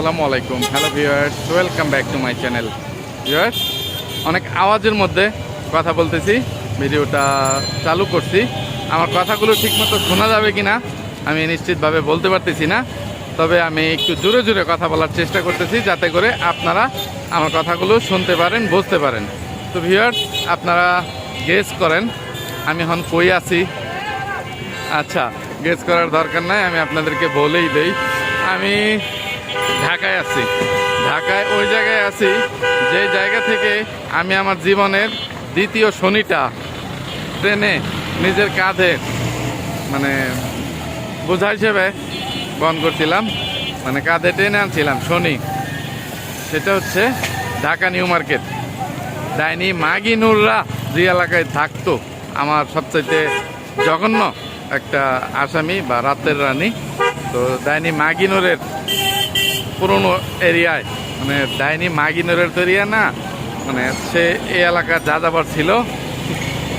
আসসালামু আলাইকুম। Hello viewers welcome back to my channel viewers অনেক আওয়াজের মধ্যে কথা বলতেছি। ভিডিওটা চালু করছি। আমার কথাগুলো ঠিকমতো শোনা যাবে কি না আমি নিশ্চিতভাবে বলতে পারতেছি না। তবে আমি একটু জোরে জোরে কথা বলার চেষ্টা করতেছি, যাতে করে আপনারা আমার কথাগুলো শুনতে পারেন, বুঝতে পারেন। তো ভিউয়ার্স আপনারা গেস করেন, আমি এখন কই আছি? আচ্ছা গেস করার দরকার নাই, আমি আপনাদেরকে বলেই দেই। আমি ঢাকায় আছি। ঢাকায় ওই জায়গায় আছি, যে জায়গা থেকে আমি আমার জীবনের দ্বিতীয় শনিটা ট্রেনে নিজের কাঁধে মানে বোঝা হিসেবে বহন করছিলাম মানে কাঁধে ট্রেনে আনছিলাম শনি। সেটা হচ্ছে ঢাকা নিউ মার্কেট। ডাইনি মাগি নুররা যে এলাকায় থাকতো, আমার সবচাইতে জঘন্য একটা আসামি বা রাতের রানী। তো ডাইনি মাগিনুরের পুরনো এরিয়ায় মানে ডাইনি মাগিনুরের তো এরিয়া না মানে সে এই এলাকার যাযাবর ছিল,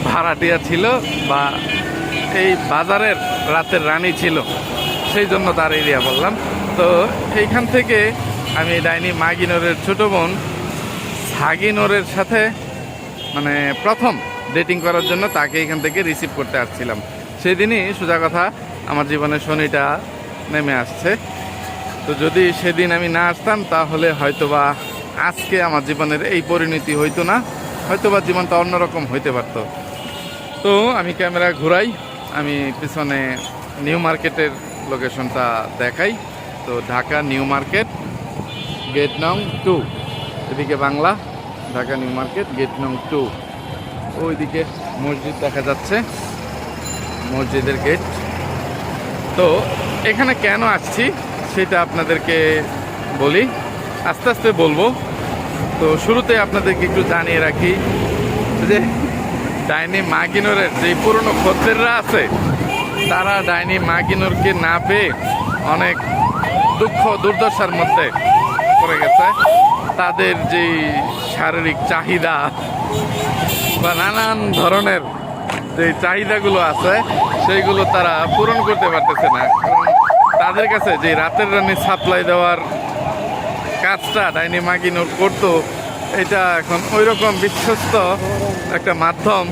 ভাড়াটিয়া ছিল বা এই বাজারের রাতের রানী ছিল, সেই জন্য তার এরিয়া বললাম। তো এইখান থেকে আমি ডাইনি মাগিনোরের ছোটো বোন সাগিনোরের সাথে মানে প্রথম ডেটিং করার জন্য তাকে এখান থেকে রিসিভ করতে আসছিলাম। সেদিনই সোজা কথা, আমার জীবনে শনিটা নেমে আসছে। তো যদি সেদিন আমি না আসতাম, তাহলে হয়তোবা আজকে আমার জীবনের এই পরিণতি হইতো না। হয়তোবা জীবনটা অন্যরকম হইতে পারত। তো আমি ক্যামেরা ঘুরাই, আমি পিছনে নিউ মার্কেটের লোকেশনটা দেখাই। তো ঢাকা নিউ মার্কেট গেট নং টু। এদিকে Bangla, Dhaka new market gate নং টু। ওইদিকে মসজিদ দেখা যাচ্ছে, মসজিদের গেট। তো এখানে কেন আসছি? সেটা আপনাদেরকে বলি। আস্তে আস্তে বলব। তো শুরুতে আপনাদেরকে একটু জানিয়ে রাখি যে ডাইনি মাগিনোরের যে পুরনো খদ্দেররা আছে, তারা ডাইনি মাগিনোরকে না পেয়ে অনেক দুঃখ, দুর্দশার মধ্যে পড়ে গেছে। তাদের যে শারীরিক চাহিদা বা নানান ধরনের যে চাহিদাগুলো আছে, সেইগুলো তারা পূরণ করতে পারতেছে না। কারণ তাদের কাছে যে রাতের রানী সাপ্লাই দেওয়ার কাজটা ডাইনি মাগিনোর করতো, এটা এখন ওই রকম বিশ্বস্ত একটা মাধ্যম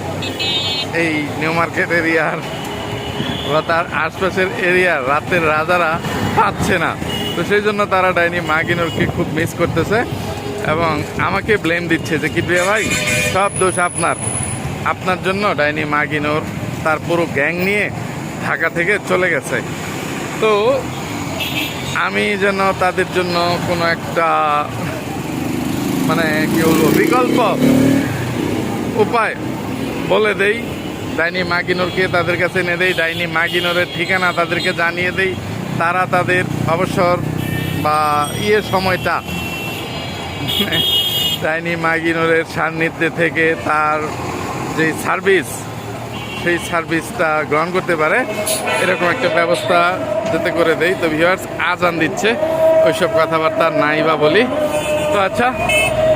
এই নিউ মার্কেট এরিয়ার বা তার আশপাশের এরিয়ার রাতের রাজারা পাচ্ছে না। তো সেই জন্য তারা ডাইনি মাগিনোরকে খুব মিস করতেছে এবং আমাকে ব্লেম দিচ্ছে যে কি প্রিয়া ভাই, সব দোষ আপনার। আপনার জন্য ডাইনি মাগিনোর তার পুরো গ্যাং নিয়ে ঢাকা থেকে চলে গেছে। তো আমি যেন তাদের জন্য কোনো একটা মানে কি বলব, বিকল্প উপায় বলে দেই। ডাইনি মাগিনোরকে তাদের কাছে এনে দেই। ডাইনি মাগিনোরের ঠিকানা তাদেরকে জানিয়ে দেই। তারা তাদের অবসর বা ইয়ে সময়টা ডাইনি মাগিনোরের সান্নিধ্যে থেকে তার যে সার্ভিস সেই সার্ভিসটা গ্রহণ করতে পারে, এরকম একটা ব্যবস্থা যাতে করে দেই। তো ভিউয়ার্স আজান দিচ্ছে, ওইসব কথাবার্তা নাই বা বলি। তো আচ্ছা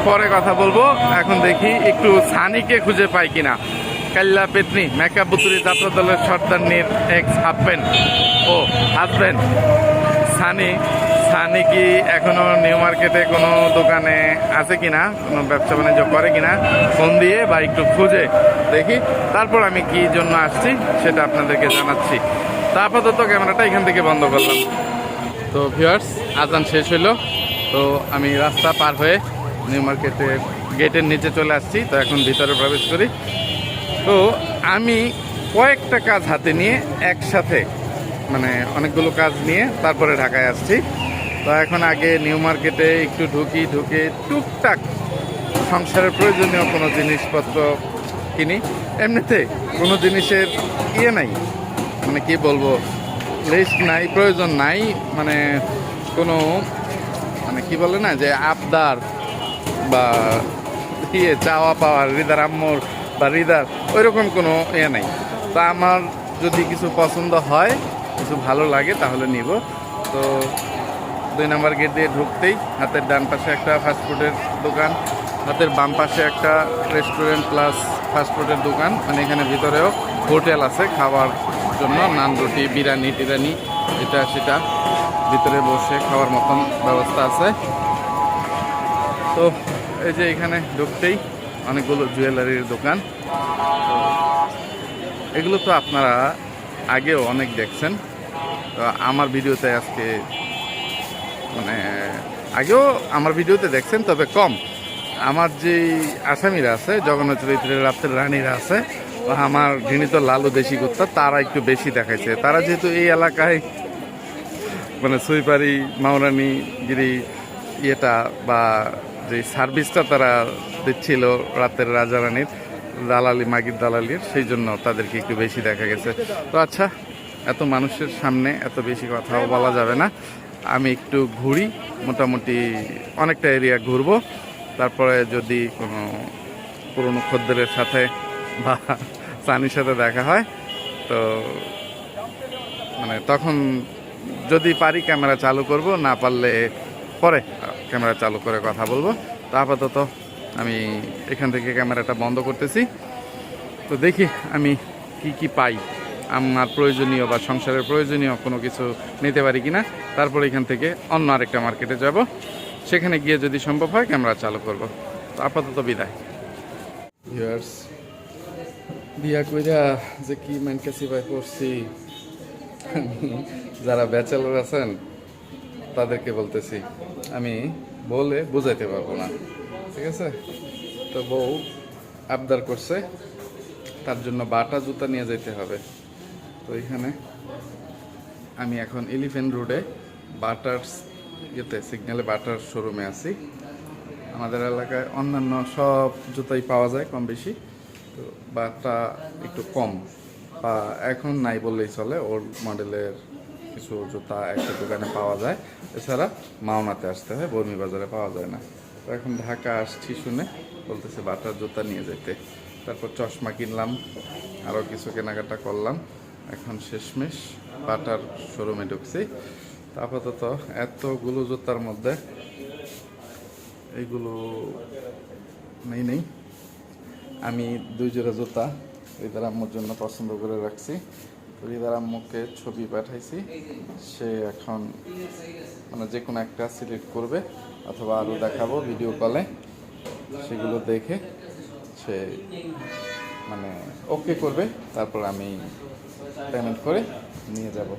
পরে কথা বলব। এখন দেখি একটু সানিকে খুঁজে পাই কিনা। কাল্লা পেতনি, মেকআপ বুতুরি যাত্রা দলের সর্দারনির এক্স হাজব্যান্ড ও হাজব্যান্ড সানি সানি কি এখনও নিউ মার্কেটে কোনো দোকানে আছে কিনা? কোনো ব্যবসা বাণিজ্য করে কিনা? ফোন দিয়ে বা একটু খুঁজে দেখি। তারপর আমি কি জন্য আসছি সেটা আপনাদেরকে জানাচ্ছি। তা আপাতত ক্যামেরাটা এখান থেকে বন্ধ করলাম। তো ভিউয়ার্স আজান শেষ হলো তো আমি রাস্তা পার হয়ে নিউ মার্কেটে গেটের নিচে চলে আসছি। তো এখন ভিতরে প্রবেশ করি। তো আমি কয়েকটা কাজ হাতে নিয়ে একসাথে মানে অনেকগুলো কাজ নিয়ে তারপরে ঢাকায় আসছি। তো এখন আগে নিউ মার্কেটে একটু ঢুকি, ঢুকে টুকটাক সংসারের প্রয়োজনীয় কোনো জিনিসপত্র কিনি। এমনিতে কোনো জিনিসের ইয়ে নাই। মানে কি বলব লিস্ট নাই, প্রয়োজন নাই। মানে কোনো মানে কি বলে না, যে আবদার বা ইয়ে চাওয়া পাওয়ার হৃদার আম্মুর বা হৃদার ওই রকম কোনো ইয়ে নাই। তা আমার যদি কিছু পছন্দ হয়, কিছু ভালো লাগে, তাহলে নিব। তো দুই নম্বর গেট দিয়ে ঢুকতেই হাতের ডান পাশে একটা ফাস্টফুডের দোকান, হাতের বাম পাশে একটা রেস্টুরেন্ট প্লাস ফাস্টফুডের দোকান মানে এখানে ভিতরেও হোটেল আছে খাওয়ার জন্য, নান রুটি, বিরিয়ানি টিরানি এটা সেটা। ভিতরে বসে খাওয়ার মতন ব্যবস্থা আছে। তো এই যে এখানে ঢুকতেই অনেকগুলো জুয়েলারির দোকান। এগুলো তো আপনারা আগেও অনেক দেখছেন। তো আমার ভিডিওতে আজকে মানে আগেও আমার ভিডিওতে দেখছেন, তবে কম। আমার যে আসামিরা আছে, জগন্নাথ চরিত্রের রাত্রের রানীরা আছে আমার ঘৃণিত লালু দেশি কুত্তা তারা একটু বেশি দেখাইছে। তারা যেহেতু এই এলাকায় মানে সুইপারি মাওরানি, গিরি ইয়েটা, বা যে সার্ভিসটা তারা দিচ্ছিল রাতের রাজা রানীর, দালালি, মাগির দালালির, সেই জন্য তাদেরকে একটু বেশি দেখা গেছে। তো আচ্ছা এত মানুষের সামনে এত বেশি কথাও বলা যাবে না। আমি একটু ঘুরি, মোটামুটি অনেকটা এরিয়া ঘুরবো। তারপরে যদি কোনো পুরনো খদ্দেরের সাথে বা সানির সাথে দেখা হয়, তো মানে তখন যদি পারি ক্যামেরা চালু করব, না পারলে পরে ক্যামেরা চালু করে কথা বলব। তো আপাতত আমি এখান থেকে ক্যামেরাটা বন্ধ করতেছি। তো দেখি আমি কি কি পাই। আমার প্রয়োজনীয় বা সংসারের প্রয়োজনীয় কোনো কিছু নিতে পারি কিনা, তারপর এখান থেকে অন্য আরেকটা মার্কেটে যাব। সেখানে গিয়ে যদি সম্ভব হয় ক্যামেরা চালু করব। তো আপাতত বিদায়। বিয়া কইরা যে কি ম্যানকাসি ভাই করছি যারা ব্যাচেলর আছেন, তাদেরকে বলতেছি, আমি বলে বোঝাইতে পারব না। ঠিক আছে? তো বউ আবদার করছে, তার জন্য বাটা জুতা নিয়ে যেতে হবে। তো এখানে আমি এখন এলিফেন্ট রোডে বাটার ইয়েতে সিগন্যালে বাটার শোরুমে আছি। আমাদের এলাকায় অন্যান্য সব জুতাই পাওয়া যায় কম বেশি, তো বাটা একটু কম। বা এখন নাই বললেই চলে ওল্ড মডেলের কিছু জুতা একটা দোকানে পাওয়া যায়। এছাড়া মাওনাতে আসতে হয়, বর্মি বাজারে পাওয়া যায় না। তো এখন ঢাকা আসছি শুনে, বলতেছে বাটার জুতা নিয়ে যেতে। তারপর চশমা কিনলাম আরও কিছু কেনাকাটা করলাম। এখন শেষমেশ পাটার শোরুমে ঢুকছি। আপাতত এতগুলো জুতার মধ্যে এইগুলো নেই নেই। আমি দুই জোড়া জুতা রিদার আম্মুর জন্য পছন্দ করে রাখছি। রিদার আম্মুকে ছবি পাঠাইছি। সে এখন মানে যে কোনো একটা সিলেক্ট করবে অথবা আরও দেখাবো ভিডিও কলে। সেগুলো দেখে সে মানে ওকে করবে। তারপর আমি পেমেন্ট করে নিয়ে যাব।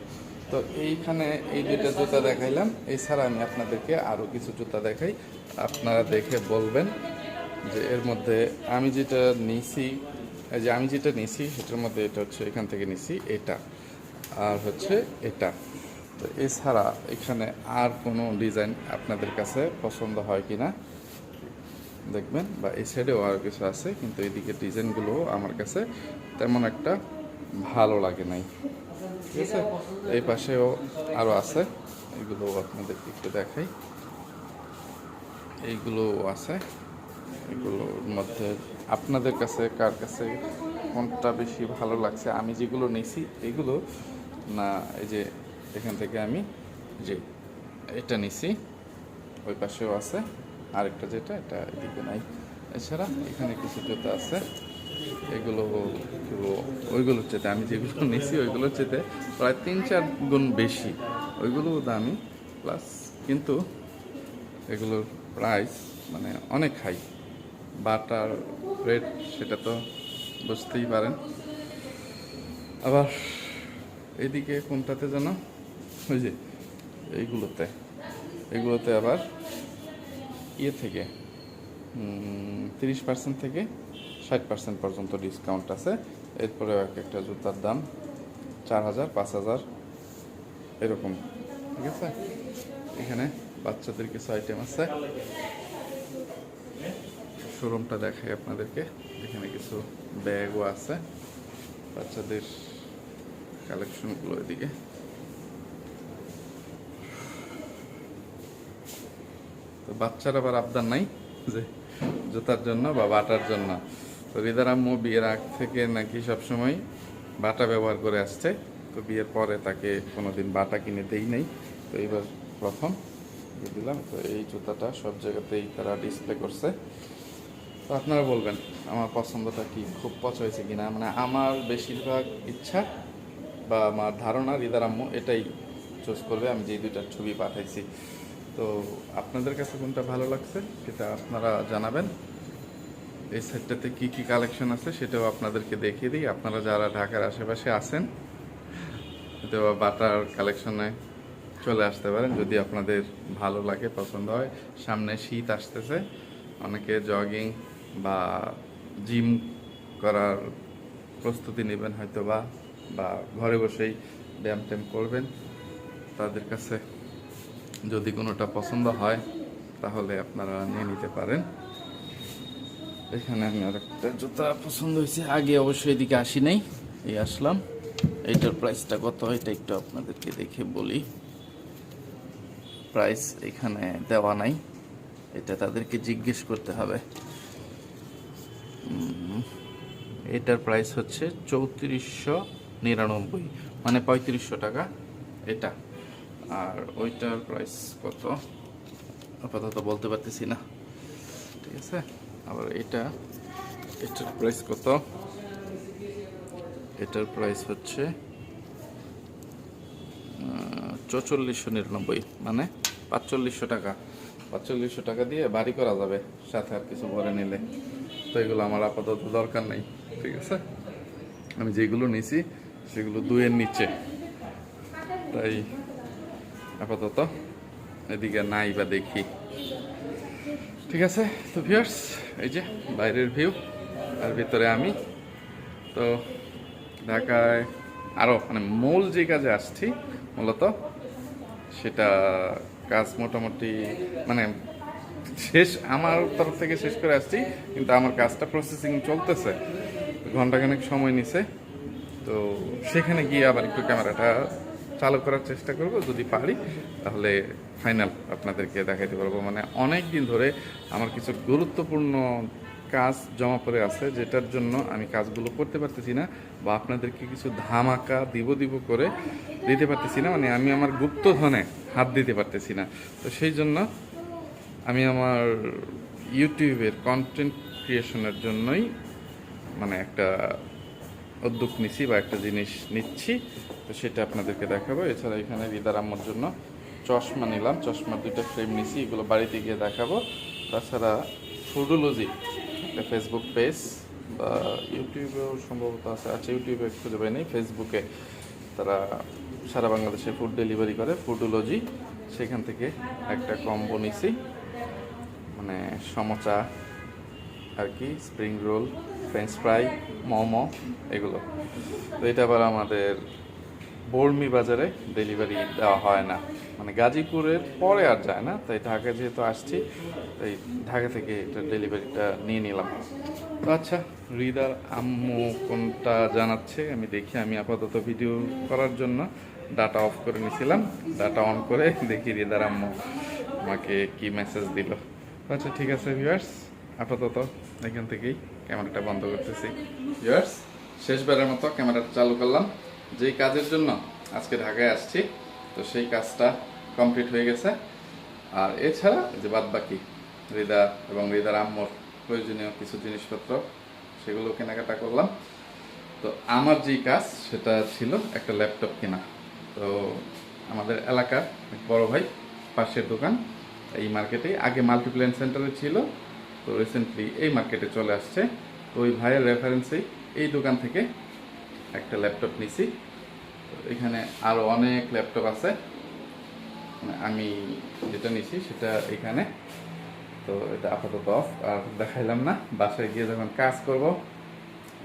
তো এইখানে এই দুইটা জুতা দেখাইলাম। এছাড়া আমি আপনাদেরকে আরও কিছু জুতা দেখাই। আপনারা দেখে বলবেন যে এর মধ্যে আমি যেটা নিছি যে আমি যেটা নিছি সেটার মধ্যে এটা হচ্ছে এখান থেকে নিছি, এটা আর হচ্ছে এটা। তো এছাড়া এখানে আর কোনো ডিজাইন আপনাদের কাছে পছন্দ হয় কি না দেখবেন, বা এই সাইডেও আর কিছু আছে, কিন্তু এইদিকে ডিজাইনগুলো আমার কাছে তেমন একটা ভালো লাগে নাই। ঠিক আছে? এই পাশেও আরও আছে। এগুলো আপনাদের একটু দেখাই। এইগুলো আছে। এগুলোর মধ্যে আপনাদের কাছে কার কাছে কোনটা বেশি ভালো লাগছে? আমি যেগুলো নিয়েছি এগুলো না, এই যে এখান থেকে আমি যে এটা নিছি, ওই পাশেও আছে। আরেকটা যেটা, এটা এদিকে নাই। এছাড়া এখানে কিছু জুতো আছে। এগুলো ওইগুলোর চেতে আমি যেগুলো নিয়েছি ওইগুলোর চেতে প্রায় তিন চার গুণ বেশি। ওইগুলো দামি প্লাস কিন্তু এগুলোর প্রাইস মানে অনেক হাই বাটার রেট সেটা তো বুঝতেই পারেন। আবার এইদিকে কোনটাতে যেন ওই যে এইগুলোতে। এগুলোতে আবার ইয়ে থেকে তিরিশ পার্সেন্ট থেকে ষাট পার্সেন্ট পর্যন্ত ডিসকাউন্ট আছে। এরপরেও এক একটা জুতার দাম চার হাজার, পাঁচ হাজার, এরকম। ঠিক আছে? এখানে বাচ্চাদের কিছু আইটেম আছে। শোরুমটা দেখাই আপনাদেরকে। এখানে কিছু ব্যাগও আছে। বাচ্চাদের কালেকশনগুলো এদিকে। তো বাচ্চার আবার আবদার নাই যে জুতার জন্য বা বাটার জন্য। তো রিদার আম্মু বিয়ের আগ থেকে নাকি সবসময় বাটা ব্যবহার করে আসছে। তো বিয়ের পরে তাকে কোনোদিন বাটা কিনে দেই নাই। তো এইবার প্রথম দিলাম। তো এই জুতাটা সব জায়গাতেই তারা ডিসপ্লে করছে। তো আপনারা বলবেন, আমার পছন্দটা কি খুব পছ হয়েছে কিনা? মানে আমার বেশিরভাগ ইচ্ছা বা আমার ধারণা আম্মু এটাই চুজ করবে। আমি যে দুইটার ছবি পাঠাইছি। তো আপনাদের কাছে কোনটা ভালো লাগছে সেটা আপনারা জানাবেন। এই সেটটাতে কি কি কালেকশন আছে সেটাও আপনাদেরকে দেখিয়ে দিই। আপনারা যারা ঢাকার আশেপাশে আছেন, হয়তো বাটার কালেকশনে চলে আসতে পারেন। যদি আপনাদের ভালো লাগে, পছন্দ হয়, সামনে শীত আসতেছে, অনেকে জগিং বা জিম করার প্রস্তুতি নেবেন হয়তো বা বা ঘরে বসেই ব্যায়াম ট্যাম করবেন। তাদের কাছে যদি কোনোটা পছন্দ হয়, তাহলে আপনারা নিয়ে নিতে পারেন। এখানে আমি আর একটা জুতা পছন্দ হয়েছে। আগে অবশ্যই এদিকে আসি নাই, এই আসলাম। এইটার প্রাইসটা কত এটা একটু আপনাদেরকে দেখে বলি। প্রাইস এখানে দেওয়া নাই, এটা তাদেরকে জিজ্ঞেস করতে হবে। এটার প্রাইস হচ্ছে চৌত্রিশশো নিরানব্বই মানে পঁয়ত্রিশশো টাকা এটা। আর ওইটার প্রাইস কত? আপাতত বলতে পারতেছি না। ঠিক আছে? আবার এটা, এটার প্রাইস কত? এটার প্রাইস হচ্ছে চৌচল্লিশশো নিরানব্বই মানে পাঁচচল্লিশশো টাকা। পাঁচচল্লিশশো টাকা দিয়ে বাড়ি করা যাবে, সাথে আর কিছু ভরে নিলে। তো এগুলো আমার আপাতত দরকার নেই, ঠিক আছে? আমি যেগুলো নিছি, সেগুলো দুয়ের নিচে। তাই আপাতত এদিকে নাই বা দেখি। ঠিক আছে? তো ভিউয়ার্স এই যে, বাইরের ভিউ আর ভিতরে আমি। তো ঢাকায় আরও মানে মূল যে কাজে আসছি মূলত, সেটা কাজ মোটামুটি মানে শেষ, আমার তরফ থেকে শেষ করে আসছি, কিন্তু আমার কাজটা প্রসেসিং চলতেছে। ঘন্টাখানেক সময় নিছে। তো সেখানে গিয়ে আবার একটু ক্যামেরাটা চালু করার চেষ্টা করব। যদি পারি, তাহলে ফাইনাল আপনাদেরকে দেখাইতে পারব। মানে অনেক দিন ধরে আমার কিছু গুরুত্বপূর্ণ কাজ জমা পড়ে আছে, যেটার জন্য আমি কাজগুলো করতে পারতেছি না বা আপনাদেরকে কিছু ধামাকা দিব দিব করে দিতে পারতেছি না। মানে আমি আমার গুপ্তধনে হাত দিতে পারতেছি না। তো সেই জন্য আমি আমার ইউটিউবের কন্টেন্ট ক্রিয়েশনের জন্যই মানে একটা উদ্যোগ নিছি বা একটা জিনিস নিচ্ছি। তো সেটা আপনাদেরকে দেখাবো। এছাড়া এখানে রিদার আম্মার জন্য চশমা নিলাম। চশমার দুইটা ফ্রেম নিছি, এগুলো বাড়িতে গিয়ে দেখাবো। তাছাড়া ফুডোলজি একটা ফেসবুক পেজ বা ইউটিউবেও সম্ভবত আছে। আচ্ছা ইউটিউবে খুঁজে পাই নেই। ফেসবুকে তারা সারা বাংলাদেশে ফুড ডেলিভারি করে। ফুডোলজি সেখান থেকে একটা কম্বো নিছি। মানে সমচা আর কি spring roll french fry momo, এগুলো। তো এটা আবার আমাদের বর্মি বাজারে ডেলিভারি দেওয়া হয় না। মানে গাজীপুরের পরে আর যায় না, তাই ঢাকা যেহেতু আসছি, তাই ঢাকা থেকে এটা ডেলিভারিটা নিয়ে নিলাম। তো আচ্ছা হৃদার আম্মু কোনটা জানাচ্ছে? আমি দেখি, আমি আপাতত ভিডিও করার জন্য ডাটা অফ করে নিয়েছিলাম ডাটা অন করে দেখি হৃদার আম্মু আমাকে কি মেসেজ দিল। আচ্ছা ঠিক আছে ভিউয়ার্স আপাতত এখান থেকেই ক্যামেরাটা বন্ধ করতেছি। ভিউয়ার্স শেষবারের মতো ক্যামেরাটা চালু করলাম। যেই কাজের জন্য আজকে ঢাকায় আসছি, তো সেই কাজটা কমপ্লিট হয়ে গেছে। আর এছাড়া যে বাদ বাকি হৃদা এবং হৃদার আম্মর প্রয়োজনীয় কিছু জিনিসপত্র, সেগুলো কেনাকাটা করলাম। তো আমার যেই কাজ, সেটা ছিল একটা ল্যাপটপ কেনা। তো আমাদের এলাকার এক বড় ভাই, পাশের দোকান, এই মার্কেটে, আগে মাল্টিপ্ল্যান সেন্টারে ছিল, তো রিসেন্টলি এই মার্কেটে চলে আসছে। তো ওই ভাইয়ের রেফারেন্সেই এই দোকান থেকে একটা ল্যাপটপ নিছি। এখানে আরও অনেক ল্যাপটপ আছে। মানে আমি যেটা নিছি সেটা এখানে। তো এটা আপাতত অফ আর দেখাইলাম না। বাসায় গিয়ে যখন কাজ করব,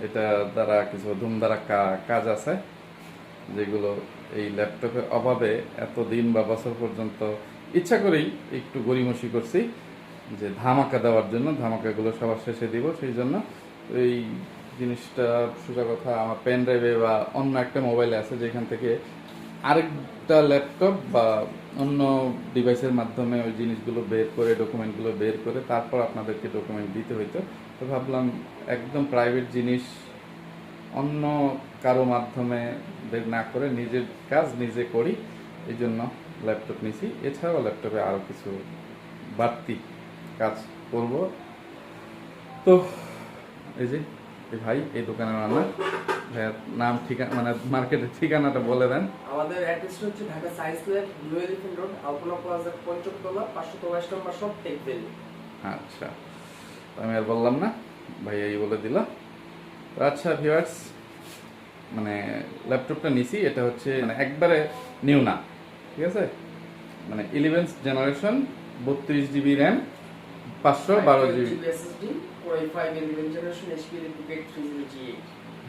এটা দ্বারা কিছু ধুমধারা কাজ আছে। যেগুলো এই ল্যাপটপের অভাবে এত দিন বা বছর পর্যন্ত ইচ্ছা করেই একটু গড়িমসি করছি, যে ধামাকা দেওয়ার জন্য, ধামাকাগুলো সবার শেষে দিব। সেই জন্য এই জিনিসটা সোজা কথা, আমার পেন ড্রাইভে বা অন্য একটা মোবাইলে আছে যেখান থেকে আরেকটা ল্যাপটপ বা অন্য ডিভাইসের মাধ্যমে ওই জিনিসগুলো বের করে ডকুমেন্টগুলো বের করে তারপর আপনাদেরকে ডকুমেন্ট দিতে হইতো। তো ভাবলাম একদম প্রাইভেট জিনিস অন্য কারও মাধ্যমে বের না করে নিজের কাজ নিজে করি এই জন্য ল্যাপটপ নিছি। এছাড়াও ল্যাপটপে আরও কিছু বাড়তি কাজ করব। তো এই যে ভাই এই দোকানের রান্না ভাইয়ার নাম ঠিকানা মানে মার্কেটের ঠিকানাটা বলে দেন। আমাদের অ্যাড্রেস হচ্ছে Dhaka science lab new elephant road Alpana plaza পঞ্চমতলা পাঁচশো বাইশ নম্বর সব টেক ভ্যালি আচ্ছা। আমি আর বললাম না ভাইয়া এই বলে দিল। তো আচ্ছা ভিউয়ার্স মানে ল্যাপটপটা নিছি এটা হচ্ছে মানে একবারে নিউ না ঠিক আছে? মানে ইলেভেন্থ জেনারেশন বত্রিশ জিবি র্যাম পাঁচশো বারো জিবি। জি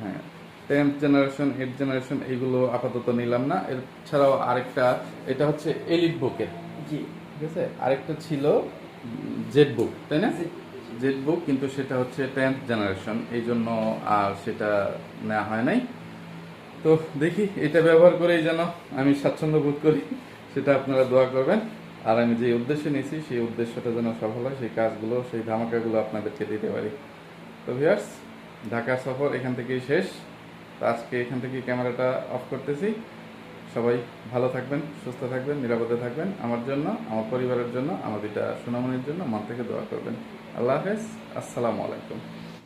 হ্যাঁ টেন্থ জেনারেশন এইট জেনারেশন এইগুলো আপাতত নিলাম না। এছাড়াও আরেকটা এটা হচ্ছে এলিট বুকের জি। ঠিক আছে? আরেকটা ছিল জেড বুক তাই না? জেড বুক কিন্তু সেটা হচ্ছে টেন্থ জেনারেশন এই জন্য আর সেটা নেওয়া হয় নাই। তো দেখি এটা ব্যবহার করেই যেন আমি স্বাচ্ছন্দ্য বোধ করি। সেটা আপনারা দোয়া করবেন। আর আমি যে উদ্দেশ্য নিয়েছি, সেই উদ্দেশ্যটা যেন সফল হয়, সেই কাজগুলো, সেই ধামাকাগুলো আপনাদেরকে দিতে পারি। তো ভিউয়ার্স ঢাকা সফর এখান থেকেই শেষ। তো আজকে এখান থেকে ক্যামেরাটা অফ করতেছি। সবাই ভালো থাকবেন, সুস্থ থাকবেন, নিরাপদে থাকবেন। আমার জন্য, আমার পরিবারের জন্য, আমার দুইটা সোনামণির জন্য মন থেকে দোয়া করবেন। আল্লাহ হাফেজ, আসসালামু আলাইকুম।